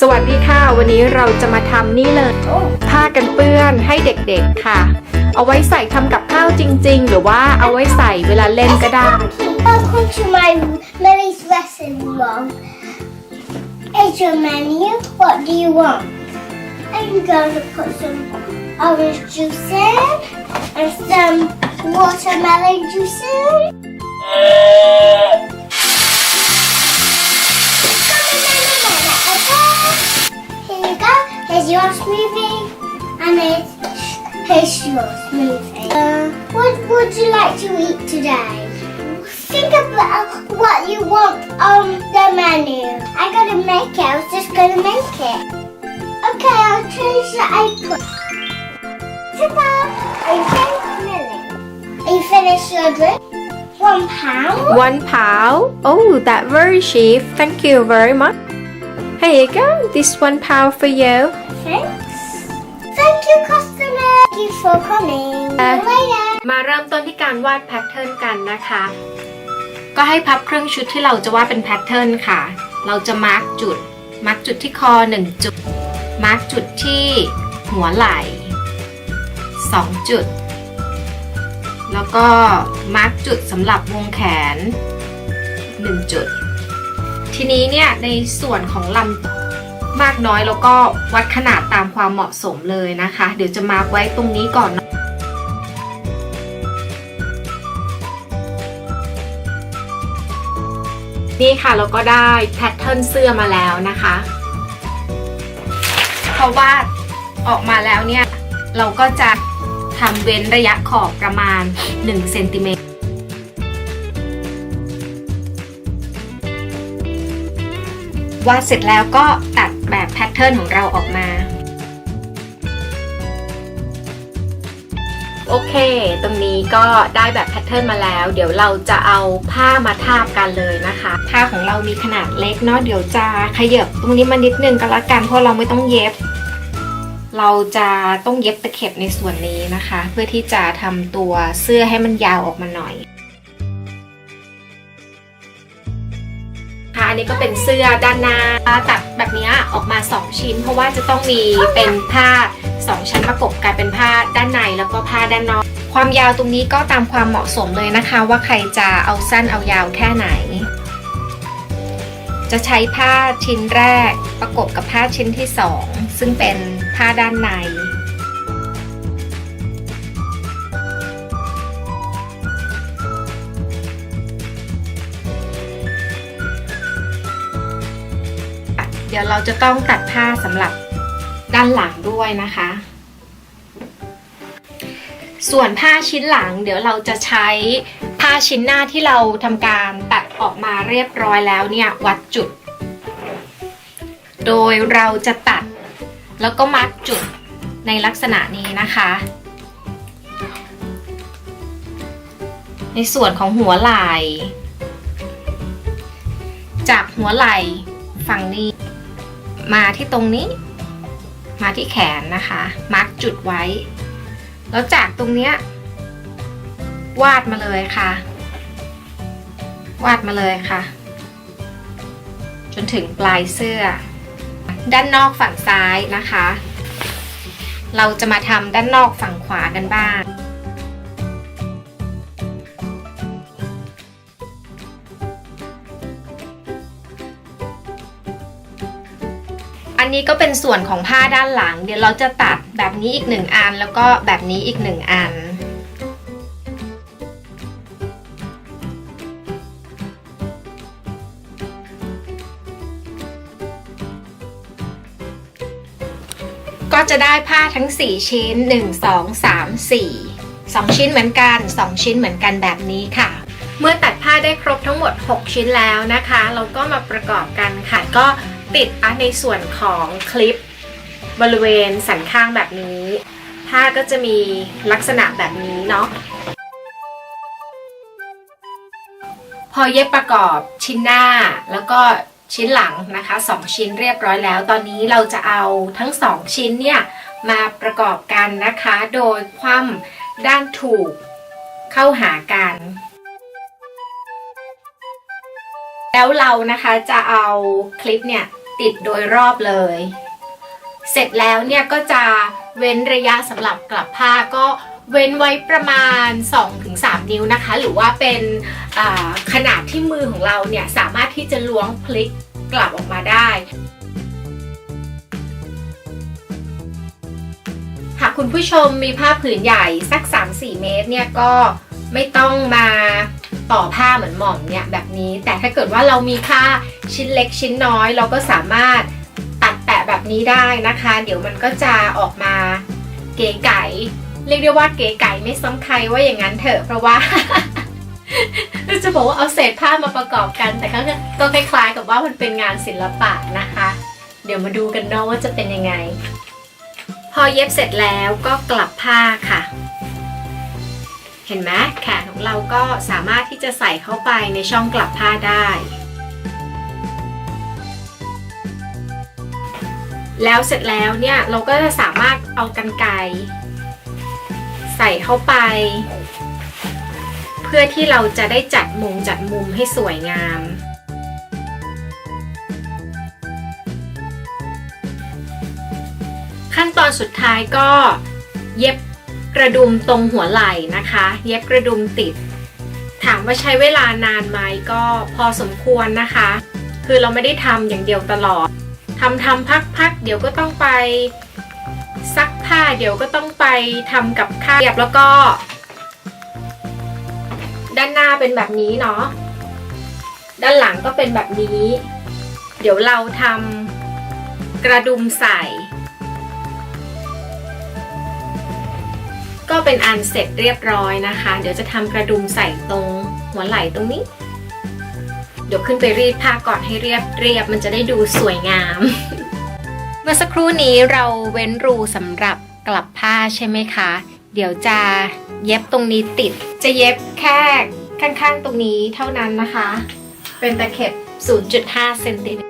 สวัสดีค่ะ วันนี้เราจะมาทำนี่เลย ผ้ากันเปื้อนให้เด็กๆค่ะ เอาไว้ใส่ทำกับข้าวจริง ๆ หรือว่าเอาไว้ใส่เวลาเล่นก็ได้ Welcome to my Millie's lesson, Mom. It's your menu. What do you want? I'm going to put some orange juice in and some watermelon juice in. Here's your smoothie. And here's, here's your smoothie. Uh, what would you like to eat today? Think about what you want on the menu. I gotta make it. I was just gonna make it. Okay, I'll change the apron. Ta-da! Are you finished, Millie? You finished your drink? One pound. one pound oh that very cheap thank you very much here you go this one pound for you Thanks. Thank you, customer. Thank you for coming. Uh, See you later. มาเริ่มต้นที่การวาดแพทเทิร์นกันนะคะ ก็ให้พับครึ่งชุดที่เราจะวาดเป็นแพทเทิร์นค่ะ เราจะมาร์กจุด มาร์กจุดที่คอ 1 จุด มาร์กจุดที่หัวไหล่ 2 จุด แล้วก็มาร์กจุดสำหรับวงแขน 1 จุด ทีนี้เนี่ยในส่วนของลำตัว มากน้อยแล้วก็วัดขนาดตามความเหมาะสมเลยนะคะ เดี๋ยวจะมาไว้ตรงนี้ก่อนนี่ค่ะเราก็ได้แพทเทิร์นเสื้อมาแล้วนะคะเพราะว่าออกมาแล้วเนี่ย เราก็จะทำเว้นระยะขอบประมาณ1เซนติเมตรวาดเสร็จแล้วก็ต แบบแพทเทิร์นของเราออกมา โอเค ตรงนี้ก็ได้แบบแพทเทิร์นมาแล้ว เดี๋ยวเราจะเอาผ้ามาทาบกันเลยนะคะ ผ้าของเรามีขนาดเล็กเนาะ เดี๋ยวจะขยับตรงนี้มานิดนึงก็แล้วกัน เพราะเราไม่ต้องเย็บ เราจะต้องเย็บตะเข็บในส่วนนี้นะคะ เพื่อที่จะทำตัวเสื้อให้มันยาวออกมาหน่อย อันนี้ก็เป็นเสื้อด้านหน้าตัดแบบนี้ออกมา 2 ชิ้น เพราะว่าจะต้องมีเป็นผ้า 2 ชั้นประกบกันเป็นผ้าด้านในแล้วก็ผ้าด้านนอก ความยาวตรงนี้ก็ตามความเหมาะสมเลยนะคะ ว่าใครจะเอาสั้นเอายาวแค่ไหน จะใช้ผ้าชิ้นแรกประกบกับผ้าชิ้นที่ 2 ซึ่งเป็นผ้าด้านใน เดี๋ยวเราจะต้องตัดผ้าสำหรับด้านหลังด้วยนะคะ ส่วนผ้าชิ้นหลัง เดี๋ยวเราจะใช้ผ้าชิ้นหน้าที่เราทำการตัดออกมาเรียบร้อยแล้วเนี่ยวัดจุด โดยเราจะตัดแล้วก็มัดจุดในลักษณะนี้นะคะ ในส่วนของหัวไหล่ จากหัวไหล่ฝั่งนี้ มาที่ตรงนี้ มาที่แขนนะคะ มาร์กจุดไว้ แล้วจากตรงเนี้ยวาดมาเลยค่ะ วาดมาเลยค่ะ จนถึงปลายเสื้อ ด้านนอกฝั่งซ้ายนะคะ เราจะมาทำด้านนอกฝั่งขวากันบ้าง นี้ก็เป็นส่วนของผ้าด้านหลัง เดี๋ยวเราจะตัดแบบนี้อีกหนึ่งอัน แล้วก็แบบนี้อีกหนึ่งอันก็จะได้ผ้าทั้ง 4 ชิ้น 1 2 3 4 2 ชิ้นเหมือนกัน 2 ชิ้นเหมือนกันแบบนี้ค่ะ เมื่อตัดผ้าได้ครบทั้งหมด 6 ชิ้นแล้วนะคะ เราก็มาประกอบกันค่ะ ก็ ติดอะในส่วนของคลิปบริเวณสันข้างแบบนี้ผ้าก็จะมีลักษณะแบบนี้เนาะพอเย็บประกอบชิ้นหน้าแล้วก็ชิ้นหลังนะคะสองชิ้นเรียบร้อยแล้ว ตอนนี้เราจะเอาทั้งสองชิ้นเนี่ยมาประกอบกันนะคะ โดยคว่ำด้านถูกเข้าหากัน แล้วเรานะคะจะเอาคลิปเนี่ย ติดโดยรอบเลย เสร็จแล้วเนี่ยก็จะเว้นระยะสำหรับกลับผ้าก็เว้นไว้ประมาณ 2-3 นิ้วนะคะ หรือว่าเป็นขนาดที่มือของเราเนี่ยสามารถที่จะล้วงพลิกกลับออกมาได้ หากคุณผู้ชมมีผ้าผืนใหญ่สัก 3-4 เมตรเนี่ยก็ไม่ต้องมาต่อผ้าเหมือนหม่อมเนี่ยแบบนี้ แต่ถ้าเกิดว่าเรามีผ้า ชิ้นเล็กชิ้นน้อย เราก็สามารถตัดแปะแบบนี้ได้นะคะ เดี๋ยวมันก็จะออกมาเก๋ไก๋เรียกได้ว่าเก๋ไก๋ไม่ซ้ำใครว่าอย่างนั้นเถอะเพราะว่าจะบอกว่าเอาเศษผ้ามาประกอบกัน แต่ก็ก็คล้ายๆกับว่ามันเป็นงานศิลปะนะคะ เดี๋ยวมาดูกันเนาะว่าจะเป็นยังไง พอเย็บเสร็จแล้วก็กลับผ้าค่ะ เห็นไหมแขนของเราก็สามารถที่จะใส่เข้าไปในช่องกลับผ้าได้ แล้วเสร็จแล้วเนี่ยเราก็จะสามารถเอากันไกใส่เข้าไป เพื่อที่เราจะได้จัดมุมจัดมุมให้สวยงาม ขั้นตอนสุดท้ายก็เย็บกระดุมตรงหัวไหล่นะคะ เย็บกระดุมติด ถามว่าใช้เวลานานไหมก็พอสมควรนะคะ คือเราไม่ได้ทำอย่างเดียวตลอด ทำทำพักพักๆเดี๋ยวก็ต้องไปซักผ้าเดี๋ยวก็ต้องไปทำกับข้าวแล้วก็ ด้านหน้าเป็นแบบนี้เนาะด้านหลังก็เป็นแบบนี้ เดี๋ยวเราทำกระดุมใส่ ก็เป็นอันเสร็จเรียบร้อยนะคะ เดี๋ยวจะทำกระดุมใส่ตรงหัวไหล่ตรงนี้ เดี๋ยวขึ้นไปรีดผ้าก่อนให้เรียบเรียบมันจะได้ดูสวยงาม เมื่อสักครู่นี้เราเว้นรูสำหรับกลับผ้าใช่ไหมคะ เดี๋ยวจะเย็บตรงนี้ติด จะเย็บแค่ข้างๆตรงนี้เท่านั้นนะคะ เป็นตะเข็บ 0.5 เซนติเมตร